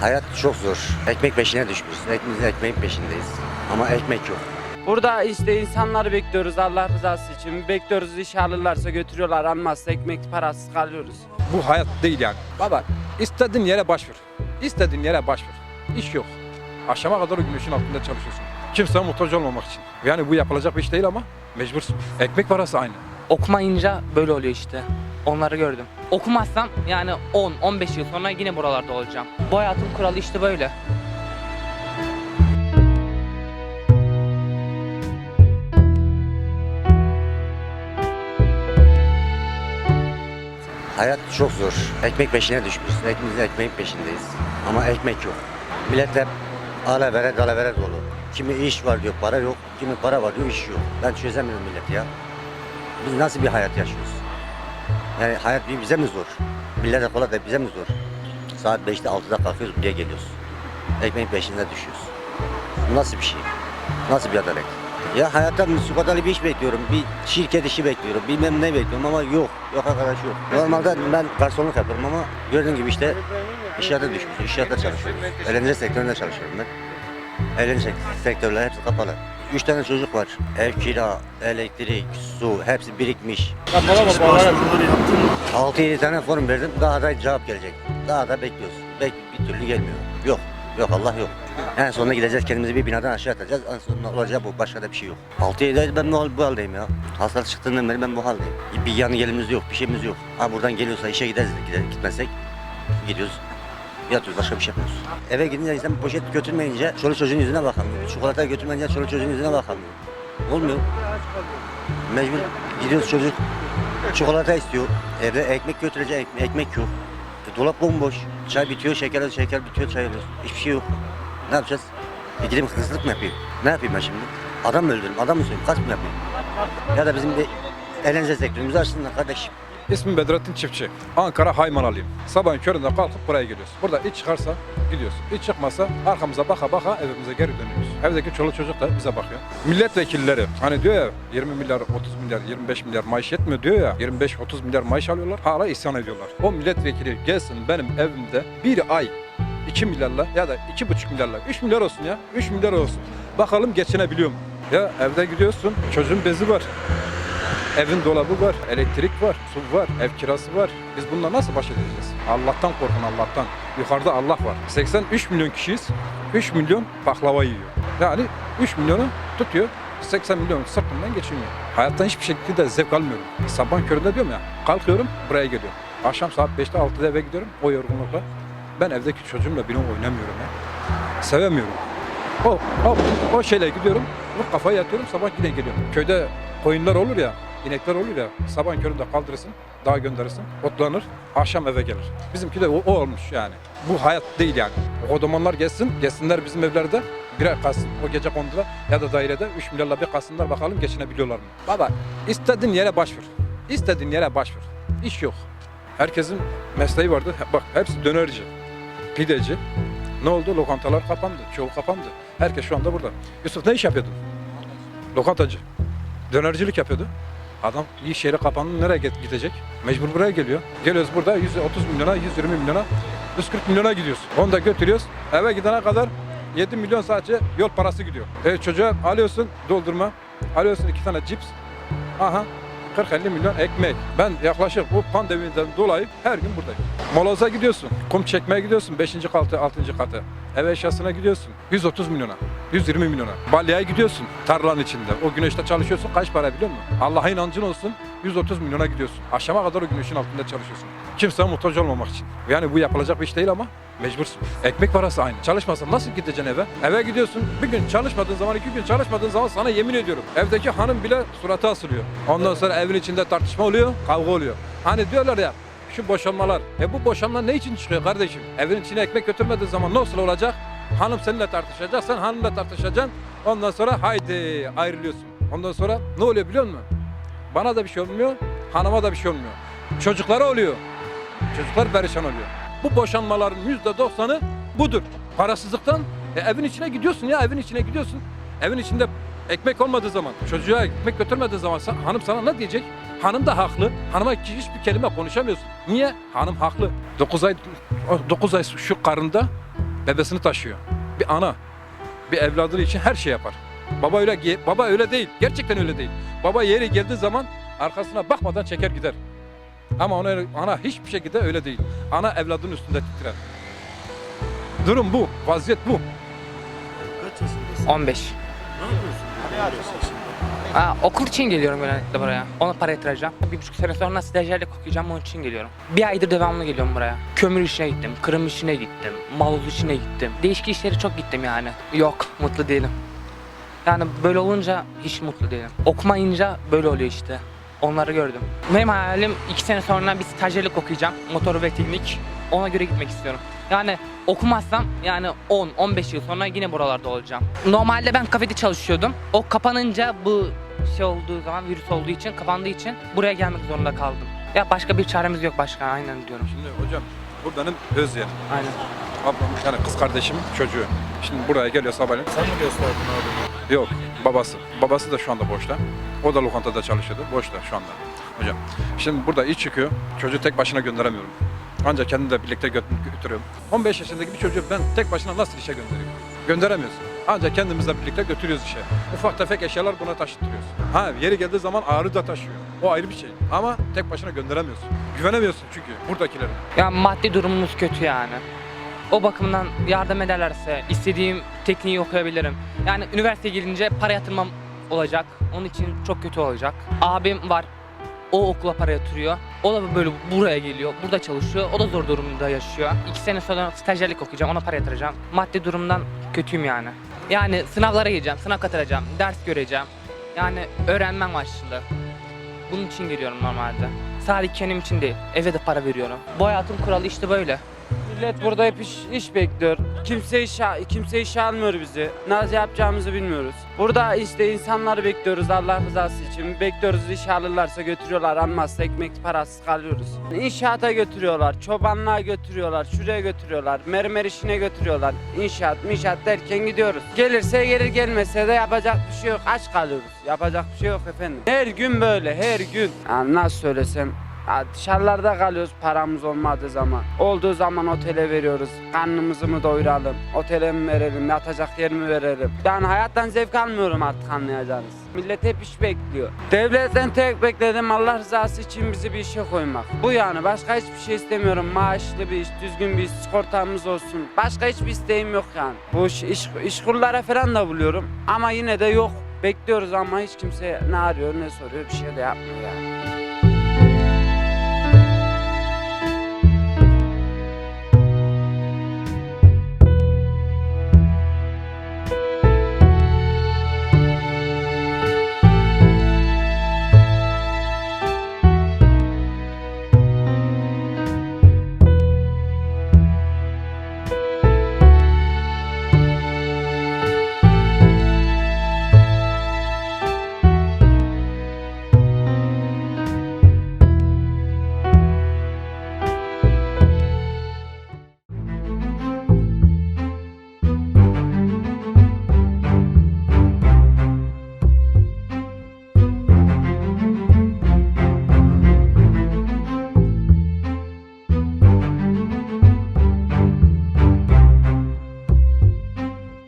Hayat çok zor. Ekmek peşine düşmüş. Ekmeğin ekmeğin peşindeyiz. Ama ekmek yok. Burada işte insanları bekliyoruz Allah rızası için. Bekliyoruz iş alırlarsa götürüyorlar almazsa ekmek parasız kalıyoruz. Bu hayat değil yani. Baba istediğin yere başvur. İstediğin yere başvur. İş yok. Akşama kadar o güneşin altında çalışıyorsun. Kimseye muhtaç olmamak için. Yani bu yapılacak bir iş değil ama mecbursun. Ekmek parası aynı. Okumayınca böyle oluyor işte. Onları gördüm. Okumazsam yani 10-15 yıl sonra yine buralarda olacağım. Bu hayatın kuralı işte böyle. Hayat çok zor. Ekmek peşine düşmüş. Ekmeğin ekmeğin peşindeyiz. Ama ekmek yok. Millet hep alavere dalavere dolu. Kimi iş var diyor, para yok. Kimi para var diyor, iş yok. Ben çözemiyorum millet ya. Biz nasıl bir hayat yaşıyoruz? Yani hayat bize mi zor? Millete kolay da bize mi zor? Saat 5'te 6'da kalkıyoruz buraya geliyoruz. Ekmeğin peşinde düşüyoruz. Nasıl bir şey? Nasıl bir adalet? Ya hayatta müsibatalı bir iş bekliyorum. Bir şirket işi bekliyorum. Bilmem ne bekliyorum ama yok. Yok arkadaş yok. Normalde ben garsonluk yapıyorum ama gördüğün gibi işte inşaata düşmüş. İnşaatta çalışıyorum. Eğlence sektöründe çalışıyorum ben. Eğlence sektörler hepsi kapalı. Üç tane çocuk var. Ev kira, elektrik, su hepsi birikmiş. 6-7 tane form verdim. Daha da cevap gelecek. Daha da bekliyoruz. Bek bir türlü gelmiyor. Yok. Yok Allah yok. En sonunda gideceğiz kendimizi bir binadan aşağı atacağız. En sonunda olacak bu. Başka da bir şey yok. 6-7 ay ben bu, hal- bu haldeyim ya. Hastalık çıktığından beri ben bu haldeyim. Bir yanı gelimiz yok. Bir şeyimiz yok. Ha buradan geliyorsa işe gideriz. Gider, gitmezsek gidiyoruz. Yatıyoruz. Başka bir şey yapmıyoruz. Eve gidince insan poşet götürmeyince çoluk çocuğun yüzüne bakamıyor. Çikolata götürmeyince çoluk çocuğun yüzüne bakamıyor. Olmuyor. Mecbur gidiyoruz çocuk Çikolata istiyor. Evde ekmek götürecek ekmek, yok. E, dolap bomboş. Çay bitiyor, şeker şeker bitiyor, çay alıyoruz. Hiçbir şey yok. Ne yapacağız? E gideyim hırsızlık mı yapayım? Ne yapayım ben şimdi? Adam mı öldürürüm, adam mı söyleyeyim, kaç mı yapayım? Ya da bizim bir eğlence sektörümüzü açsınlar kardeşim. İsmim Bedrettin Çiftçi. Ankara Haymanalıyım. Sabahın köründe kalkıp buraya geliyoruz. Burada iç çıkarsa gidiyoruz. İç çıkmasa arkamıza baka baka evimize geri dönüyoruz. Evdeki çoluk çocuk da bize bakıyor. Milletvekilleri hani diyor ya 20 milyar, 30 milyar, 25 milyar maaş yetmiyor diyor ya. 25-30 milyar maaş alıyorlar. Hala isyan ediyorlar. O milletvekili gelsin benim evimde bir ay 2 milyarla ya da 2,5 milyarla 3 milyar olsun ya. 3 milyar olsun. Bakalım geçinebiliyor mu? Ya evde gidiyorsun çocuğun bezi var. Evin dolabı var, elektrik var, su var, ev kirası var. Biz bununla nasıl baş edeceğiz? Allah'tan korkun Allah'tan. Yukarıda Allah var. 83 milyon kişiyiz. 3 milyon baklava yiyor. Yani 3 milyonu tutuyor. 80 milyon sırtından geçiniyor. Hayattan hiçbir şekilde zevk almıyorum. Sabah köründe diyorum ya, kalkıyorum buraya geliyorum. Akşam saat 5'te 6'da eve gidiyorum o yorgunlukla. Ben evdeki çocuğumla bile oynamıyorum ya. Sevemiyorum. O, o, o şeyle gidiyorum, kafaya yatıyorum, sabah yine geliyorum. Köyde koyunlar olur ya, inekler olur ya, sabah köründe kaldırırsın, dağa gönderirsin, otlanır, akşam eve gelir. Bizimki de o, o olmuş yani. Bu hayat değil yani. O kodamanlar gelsin, gelsinler bizim evlerde, birer kalsın o gece konduda ya da dairede 3 milyarla bir kalsınlar bakalım geçinebiliyorlar mı? Baba istediğin yere başvur. İstediğin yere başvur. İş yok. Herkesin mesleği vardı. Bak hepsi dönerci, pideci, ne oldu? Lokantalar kapandı. Çoğu kapandı. Herkes şu anda burada. Yusuf ne iş yapıyordun? Lokantacı. Dönercilik yapıyordu. Adam iş yeri kapandı. Nereye gidecek? Mecbur buraya geliyor. Geliyoruz burada 130 milyona, 120 milyona, 140 milyona gidiyoruz. Onu da götürüyoruz. Eve gidene kadar 7 milyon sadece yol parası gidiyor. E çocuğa alıyorsun doldurma. Alıyorsun iki tane cips. Aha 40-50 milyon ekmek. Ben yaklaşık bu pandemiden dolayı her gün buradayım. Moloz'a gidiyorsun, kum çekmeye gidiyorsun 5. katı, 6. katı. Ev eşyasına gidiyorsun 130 milyona, 120 milyona. Balyaya gidiyorsun tarlanın içinde. O güneşte çalışıyorsun kaç para biliyor musun? Allah'a inancın olsun 130 milyona gidiyorsun. Akşama kadar o güneşin altında çalışıyorsun. Kimseye muhtaç olmamak için. Yani bu yapılacak bir iş değil ama mecbursun. Ekmek parası aynı. Çalışmasan nasıl gideceksin eve? Eve gidiyorsun bir gün çalışmadığın zaman iki gün çalışmadığın zaman sana yemin ediyorum. Evdeki hanım bile suratı asılıyor. Ondan sonra evin içinde tartışma oluyor, kavga oluyor. Hani diyorlar ya şu boşanmalar. E bu boşanma ne için çıkıyor kardeşim? Evin içine ekmek götürmediğin zaman nasıl olacak? Hanım seninle tartışacak, sen hanımla tartışacaksın. Ondan sonra haydi ayrılıyorsun. Ondan sonra ne oluyor biliyor musun? Bana da bir şey olmuyor, hanıma da bir şey olmuyor. Çocuklara oluyor. Çocuklar perişan oluyor. Bu boşanmaların yüzde doksanı budur. Parasızlıktan e, evin içine gidiyorsun ya evin içine gidiyorsun. Evin içinde ekmek olmadığı zaman, çocuğa ekmek götürmediği zaman hanım sana ne diyecek? Hanım da haklı. Hanıma hiçbir kelime konuşamıyorsun. Niye? Hanım haklı. 9 ay 9 ay şu karında bebesini taşıyor. Bir ana bir evladı için her şey yapar. Baba öyle baba öyle değil. Gerçekten öyle değil. Baba yeri geldiği zaman arkasına bakmadan çeker gider. Ama ona ana hiçbir şekilde öyle değil. Ana evladının üstünde titrer. Durum bu. Vaziyet bu. Kaç yaşındasın? 15. Ne yapıyorsun? Ne arıyorsun? Aa, okul için geliyorum genellikle buraya. Ona para yatıracağım. Bir buçuk sene sonra stajyerlik okuyacağım onun için geliyorum. Bir aydır devamlı geliyorum buraya. Kömür işine gittim, kırım işine gittim, maloz işine gittim. Değişik işleri çok gittim yani. Yok, mutlu değilim. Yani böyle olunca hiç mutlu değilim. Okumayınca böyle oluyor işte. Onları gördüm. Benim hayalim iki sene sonra bir stajyerlik okuyacağım. Motor ve teknik. Ona göre gitmek istiyorum. Yani okumazsam yani 10-15 yıl sonra yine buralarda olacağım. Normalde ben kafede çalışıyordum. O kapanınca bu şey olduğu zaman virüs olduğu için kapandığı için buraya gelmek zorunda kaldım. Ya başka bir çaremiz yok başka aynen diyorum. Şimdi hocam bu benim öz yerim. Aynen. Ablam yani kız kardeşim çocuğu. Şimdi buraya geliyor sabahleyin. Sen mi gösterdin abini? Yok babası. Babası da şu anda boşta. O da lokantada çalışıyordu. Boşta şu anda hocam. Şimdi burada iş çıkıyor. Çocuğu tek başına gönderemiyorum. Ancak kendim de birlikte gö- götürüyorum. 15 yaşındaki bir çocuğu ben tek başına nasıl işe göndereyim? Gönderemiyorsun. Ancak kendimizle birlikte götürüyoruz işe. Ufak tefek eşyalar buna taşıtırıyoruz. Ha yeri geldiği zaman ağrı da taşıyor. O ayrı bir şey. Ama tek başına gönderemiyorsun. Güvenemiyorsun çünkü buradakilerin. Ya maddi durumumuz kötü yani. O bakımdan yardım ederlerse istediğim tekniği okuyabilirim. Yani üniversiteye girince para yatırmam olacak. Onun için çok kötü olacak. Abim var. O okula para yatırıyor. O da böyle buraya geliyor. Burada çalışıyor. O da zor durumda yaşıyor. İki sene sonra stajyerlik okuyacağım. Ona para yatıracağım. Maddi durumdan kötüyüm yani. Yani sınavlara gireceğim. Sınav katılacağım. Ders göreceğim. Yani öğrenmem başladı. Bunun için geliyorum normalde. Sadece kendim için değil. Eve de para veriyorum. Bu hayatın kuralı işte böyle. Millet burada hep iş, iş bekliyor. Kimse iş, kimse iş almıyor bizi. Nasıl yapacağımızı bilmiyoruz. Burada işte insanları bekliyoruz Allah rızası için. Bekliyoruz iş alırlarsa götürüyorlar. Almazsa ekmek parasız kalıyoruz. İnşaata götürüyorlar. Çobanlığa götürüyorlar. Şuraya götürüyorlar. Mermer işine götürüyorlar. İnşaat inşaat derken gidiyoruz. Gelirse gelir gelmese de yapacak bir şey yok. Aç kalıyoruz. Yapacak bir şey yok efendim. Her gün böyle her gün. Yani nasıl söylesem ya dışarılarda kalıyoruz paramız olmadığı zaman. Olduğu zaman otele veriyoruz. Karnımızı mı doyuralım? Otele mi verelim? Yatacak yer mi verelim? Yani hayattan zevk almıyorum artık anlayacağınız. Millet hep iş bekliyor. Devletten tek bekledim Allah rızası için bizi bir işe koymak. Bu yani başka hiçbir şey istemiyorum. Maaşlı bir iş, düzgün bir iş, sigortamız olsun. Başka hiçbir isteğim yok yani. Bu iş, iş, işkurlara falan da buluyorum ama yine de yok. Bekliyoruz ama hiç kimse ne arıyor ne soruyor bir şey de yapmıyor yani.